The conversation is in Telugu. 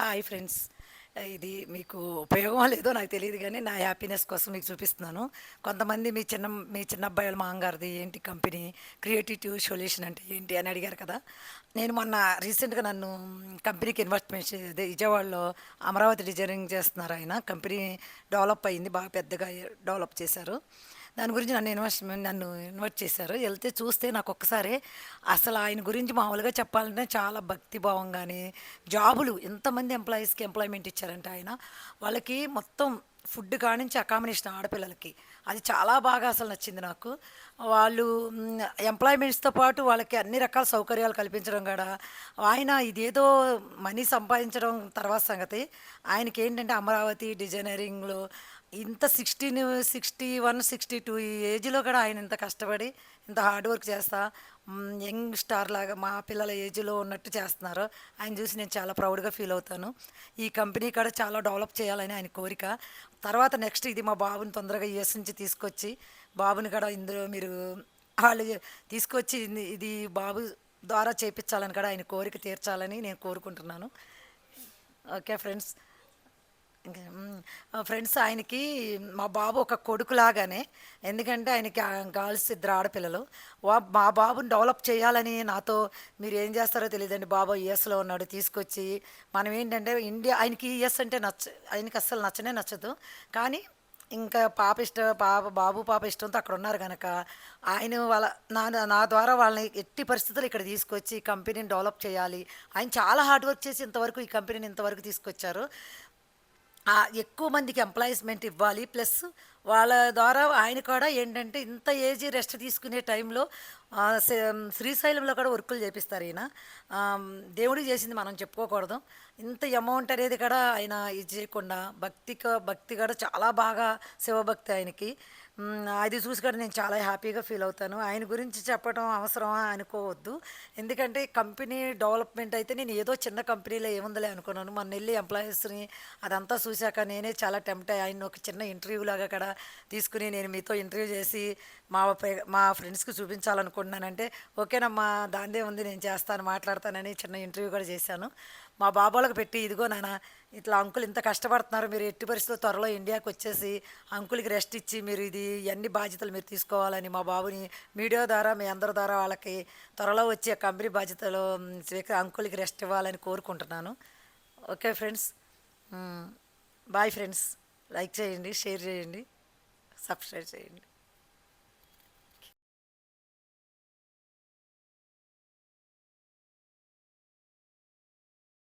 Hi friends. ఇది మీకు ఉపయోగం లేదో నాకు తెలియదు కానీ నా హ్యాపీనెస్ కోసం మీకు చూపిస్తున్నాను. కొంతమంది మీ చిన్న మీ చిన్న అబ్బాయిల మాంగారిది ఏంటి కంపెనీ క్రియేటివ్ సొల్యూషన్ అంటే ఏంటి అని అడిగారు కదా. నేను మొన్న రీసెంట్గా నన్ను కంపెనీకి ఇన్వెస్ట్మెంట్ అదే విజయవాడలో అమరావతి డిజైనింగ్ చేస్తున్నారు ఆయన. కంపెనీ డెవలప్ అయింది బాగా పెద్దగా డెవలప్ చేశారు. దాని గురించి నన్ను ఇన్వెస్ట్ నన్ను ఇన్వైట్ చేశారు. వెళ్తే చూస్తే నాకు ఒక్కసారి అసలు ఆయన గురించి మామూలుగా చెప్పాలంటే చాలా భక్తిభావం కానీ జాబులు ఎంతమంది ఎంప్లాయీస్కి ఎంప్లాయ్మెంట్ ఇచ్చారంటే ఆయన వాళ్ళకి మొత్తం ఫుడ్ కానించి అకామిడేషన్ ఆడపిల్లలకి. అది చాలా బాగా అసలు నచ్చింది నాకు. వాళ్ళు ఎంప్లాయ్మెంట్స్తో పాటు వాళ్ళకి అన్ని రకాల సౌకర్యాలు కల్పించడం కూడా ఆయన ఇదేదో మనీ సంపాదించడం తర్వాత సంగతి. ఆయనకి ఏంటంటే అమరావతి డిజైనరింగ్లో ఇంత sixteen sixty one sixty two ఈ ఏజ్లో కూడా ఆయన ఇంత కష్టపడి ఇంత హార్డ్ వర్క్ చేస్తా యంగ్ స్టార్ లాగా మా పిల్లల ఏజ్లో ఉన్నట్టు చేస్తున్నారు. ఆయన చూసి నేను చాలా ప్రౌడ్గా ఫీల్ అవుతాను. ఈ కంపెనీ కూడా చాలా డెవలప్ చేయాలని ఆయన కోరిక. తర్వాత నెక్స్ట్ ఇది మా బాబుని తొందరగా యూఎస్ నుంచి తీసుకొచ్చి బాబుని కూడా ఇందులో మీరు వాళ్ళు తీసుకొచ్చి ఇది- ఇది బాబు ద్వారా చేపించాలని కూడా ఆయన కోరిక తీర్చాలని నేను కోరుకుంటున్నాను. Okay friends. ఫ్రెండ్స్ ఆయనకి మా బాబు ఒక కొడుకులాగానే ఎందుకంటే ఆయనకి గర్ల్స్ ఇద్దరు ఆడపిల్లలు. వా- మా బాబుని డెవలప్ చేయాలని నాతో మీరు ఏం చేస్తారో తెలియదండి బాబు యుఎస్లో ఉన్నాడు తీసుకొచ్చి మనం ఏంటంటే ఇండియా ఆయనకి యుఎస్ అంటే నచ్చ ఆయనకి అస్సలు నచ్చనే నచ్చదు. కానీ ఇంకా పాప ఇష్టం పాప బాబు పాప ఇష్టంతో అక్కడ ఉన్నారు కనుక ఆయన వాళ్ళ నా నా ద్వారా వాళ్ళని ఎట్టి పరిస్థితులు ఇక్కడ తీసుకొచ్చి ఈ కంపెనీని డెవలప్ చేయాలి. ఆయన చాలా హార్డ్ వర్క్ చేసి ఇంతవరకు ఈ కంపెనీని ఇంతవరకు తీసుకొచ్చారు. ఎక్కువ మందికి ఎంప్లాయిస్మెంట్ ఇవ్వాలి ప్లస్ వాళ్ళ ద్వారా ఆయన కూడా ఏంటంటే ఇంత ఏజ్ రెస్ట్ తీసుకునే టైంలో శ్రీశైలంలో కూడా వర్కులు చేపిస్తారు ఈయన. ఆ, దేవుడికి చేసింది మనం చెప్పుకోకూడదు. ఇంత అమౌంట్ అనేది కూడా ఆయన ఇది చేయకుండా భక్తిక భక్తి కూడా చాలా బాగా శివభక్తి ఆయనకి. అది చూసి కూడా నేను చాలా హ్యాపీగా ఫీల్ అవుతాను. ఆయన గురించి చెప్పడం అవసరమా అనుకోవద్దు. ఎందుకంటే కంపెనీ డెవలప్మెంట్ అయితే నేను ఏదో చిన్న కంపెనీలో ఏముందలే అనుకున్నాను. మన వెళ్ళి ఎంప్లాయీస్ని అదంతా చూశాక నేనే చాలా టెంప్ట్ అయ్యి ఆయన ఒక చిన్న ఇంటర్వ్యూ లాగా కూడా తీసుకుని నేను మీతో ఇంటర్వ్యూ చేసి మా పే- మా ఫ్రెండ్స్కి చూపించాలనుకుంటున్నానంటే ఓకేనమ్మా దాందే ఉంది నేను చేస్తాను మాట్లాడతానని చిన్న ఇంటర్వ్యూ కూడా చేశాను. మా బాబాలకు పెట్టి ఇదిగో నాన్న ఇట్లా అంకుల్ ఇంత కష్టపడుతున్నారు మీరు ఎట్టి పరిస్థితుల్లో త్వరలో ఇండియాకి వచ్చేసి అంకుల్కి రెస్ట్ ఇచ్చి మీరు ఇది అన్ని బాధ్యతలు మీరు తీసుకోవాలని మా బాబుని మీడియా ద్వారా మీ అందరి ద్వారా వాళ్ళకి త్వరలో వచ్చే కంపెనీ బాధ్యతలు అంకులకి అంకుల్కి రెస్ట్ ఇవ్వాలని కోరుకుంటున్నాను. Okay friends bye friends like చేయండి షేర్ చేయండి. సబ్స్క్రైబ్ చేయండి